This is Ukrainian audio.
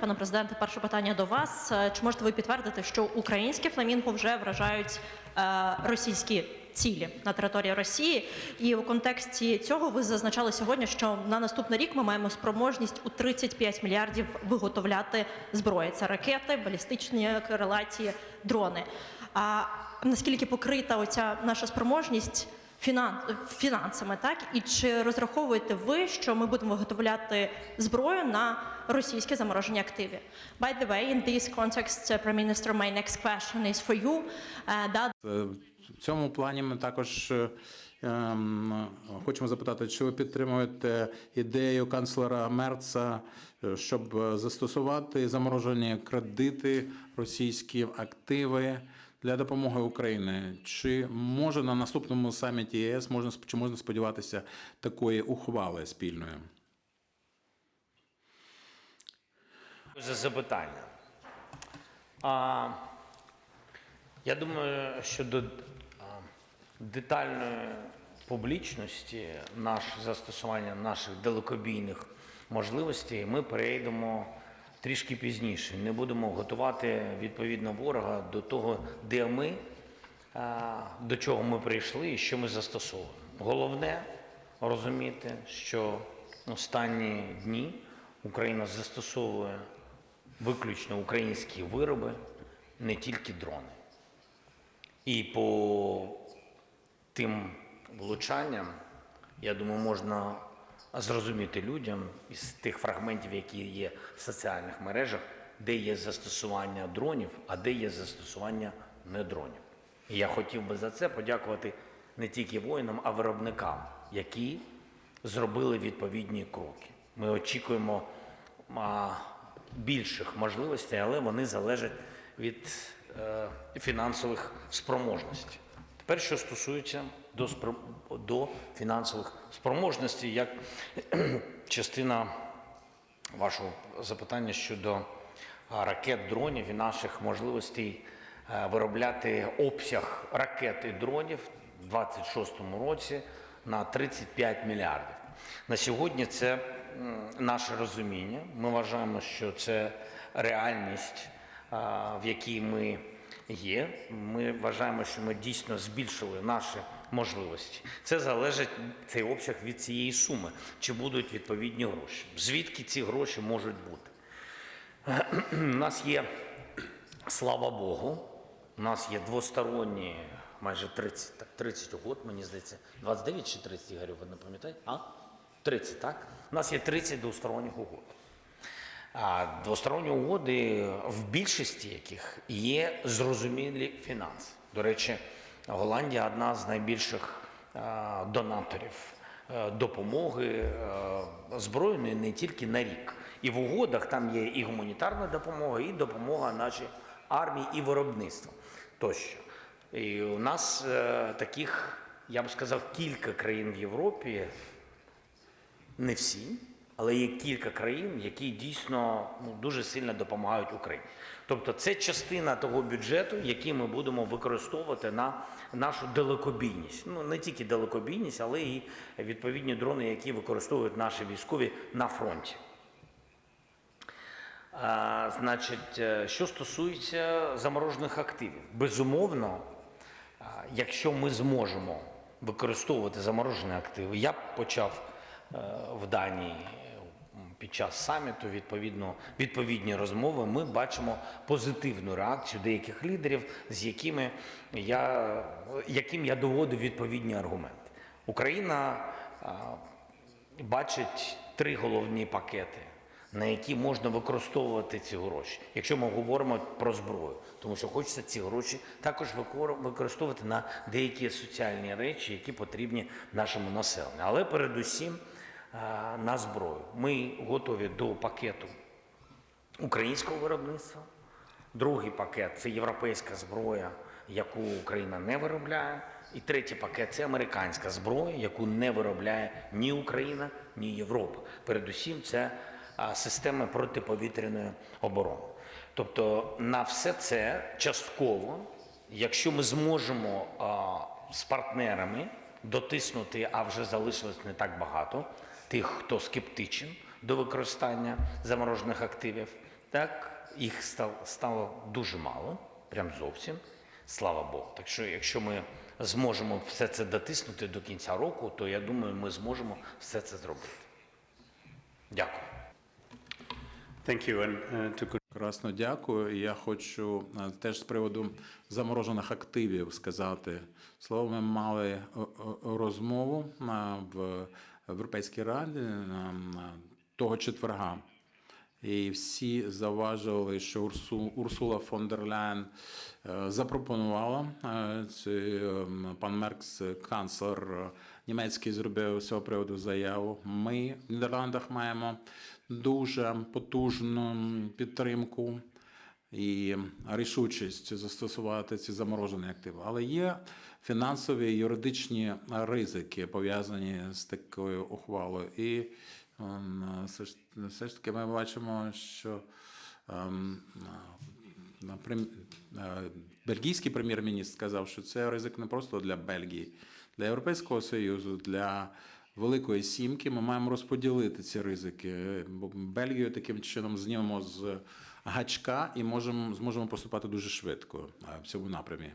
Пане президенте, перше питання до вас. Е, Чи можете ви підтвердити, що українські фламінго вже вражають е, російські цілі на території Росії? І у контексті цього ви зазначали сьогодні, що на наступний рік ми маємо спроможність у 35 мільярдів виготовляти зброї. Це ракети, балістичні крилаті, дрони. А наскільки покрита оця наша спроможність? Фінан... фінансами, так і чи розраховуєте ви, що ми будемо виготовляти зброю на російські заморожені активи? By the way, in this context, uh, Prime Minister, my next question is for you. Uh, that Е, В цьому плані ми також е, ем, хочемо запитати, чи ви підтримуєте ідею канцлера Мерца, е, щоб застосувати заморожені кредити, російські активи для допомоги Україні? Чи може на наступному саміті ЄС можна чи можна сподіватися такої ухвали спільної? за запитання. А, я думаю, що до детальної публічності наш застосування наших далекобійних можливостей ми перейдемо трішки пізніше. Не будемо готувати відповідно ворога до того, де ми, до чого ми прийшли і що ми застосовуємо. Головне розуміти, що останні дні Україна застосовує виключно українські вироби, не тільки дрони. І по тим влучанням, я думаю, можна зрозуміти людям із тих фрагментів, які є в соціальних мережах, де є застосування дронів, а де є застосування не дронів. І я хотів би за це подякувати не тільки воїнам, а виробникам, які зробили відповідні кроки. Ми очікуємо більших можливостей, але вони залежать від е, фінансових спроможностей. Тепер, що стосується до, до фінансових спроможностей, як частина вашого запитання щодо ракет, дронів і наших можливостей е, виробляти обсяг ракет і дронів у 2026 році на 35 мільярдів. На сьогодні це наше розуміння. Ми вважаємо, що це реальність, в якій ми є. Ми вважаємо, що ми дійсно збільшили наші можливості. Це залежить цей обсяг від цієї суми, чи будуть відповідні гроші. Звідки ці гроші можуть бути? У нас є, слава Богу, у нас є двосторонні, майже 30, так, 30 угод, мені здається, 29 чи 30, Ігорю, ви не пам'ятаєте? А? 30, так? У нас є 30 двосторонніх угод. Двосторонні угоди, в більшості яких є зрозумілі фінанси. До речі, Голландія одна з найбільших донаторів е, допомоги е, збройної не тільки на рік. І в угодах там є і гуманітарна допомога, і допомога нашій армії і виробництву тощо. І у нас е, таких, я б сказав, кілька країн в Європі, не всі, але є кілька країн, які дійсно ну, дуже сильно допомагають Україні. Тобто це частина того бюджету, який ми будемо використовувати на нашу далекобійність. Ну не тільки далекобійність, але і відповідні дрони, які використовують наші військові на фронті. А, значить, е, що стосується заморожених активів, безумовно, якщо ми зможемо використовувати заморожені активи, я б почав е, в Данії під час саміту відповідно відповідні розмови. Ми бачимо позитивну реакцію деяких лідерів, з якими я яким я доводив відповідні аргументи. Україна а, бачить три головні пакети на які можна використовувати ці гроші, якщо ми говоримо про зброю, тому що хочеться ці гроші також використовувати на деякі соціальні речі, які потрібні нашому населенню. Але передусім на зброю. Ми готові до пакету українського виробництва. Другий пакет це європейська зброя, яку Україна не виробляє. І третій пакет це американська зброя, яку не виробляє ні Україна, ні Європа. Передусім, це а, системи протиповітряної оборони. Тобто на все це частково, якщо ми зможемо а, з партнерами дотиснути, а вже залишилось не так багато тих, хто скептичен до використання заморожених активів, Так, їх стало, дуже мало, прям зовсім. Слава Богу. Так що, якщо ми зможемо все це дотиснути до кінця року, то я думаю, ми зможемо все це зробити. Дякую. Thank you. And to Красно дякую. Я хочу е, теж з приводу заморожених активів сказати. Слово, ми мали е, е, розмову на- Європейській раді на того четверга. І всі заважили, що Урсу, Урсула фон дер Ляйн е, запропонувала е, е, пан Меркс, канцлер е, німецький, зробив з цього приводу заяву. Ми в Нідерландах маємо дуже потужну підтримку і рішучість застосувати ці заморожені активи. Але є фінансові і юридичні ризики пов'язані з такою ухвалою. І ем, все ж, таки ми бачимо, що ем, е, бельгійський прем'єр-міністр сказав, що це ризик не просто для Бельгії, для Європейського Союзу, для Великої сімки. Ми маємо розподілити ці ризики. Бельгію таким чином знімемо з гачка і можемо зможемо поступати дуже швидко е, в цьому напрямі.